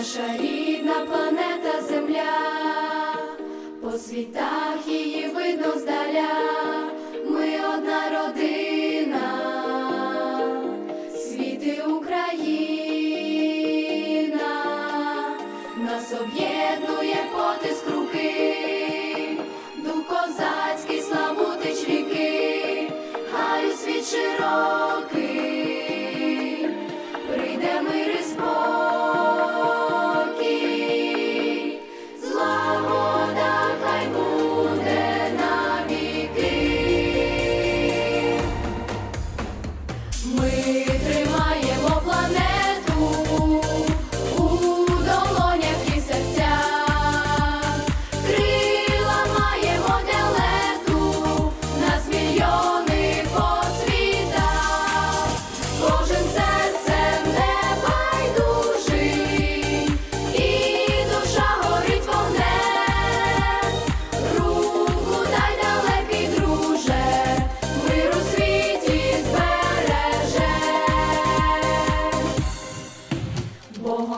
наша рідна планета Земля, по світах її видно здаля, ми одна родина, світи Україна, нас об'єднує потиск руки, дух козацький, славутич ріки, хай світ широкий,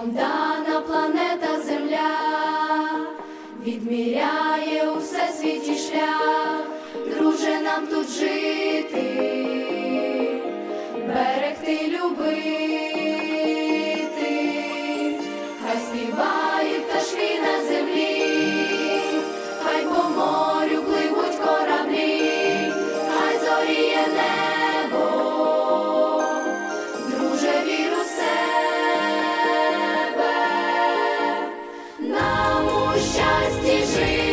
Богом дана планета Земля відміряє у всесвіті шлях, друже нам тут жити, берегти, любити, хай співають пташки на землі, хай по морю пливуть кораблі, хай зоріє небо free.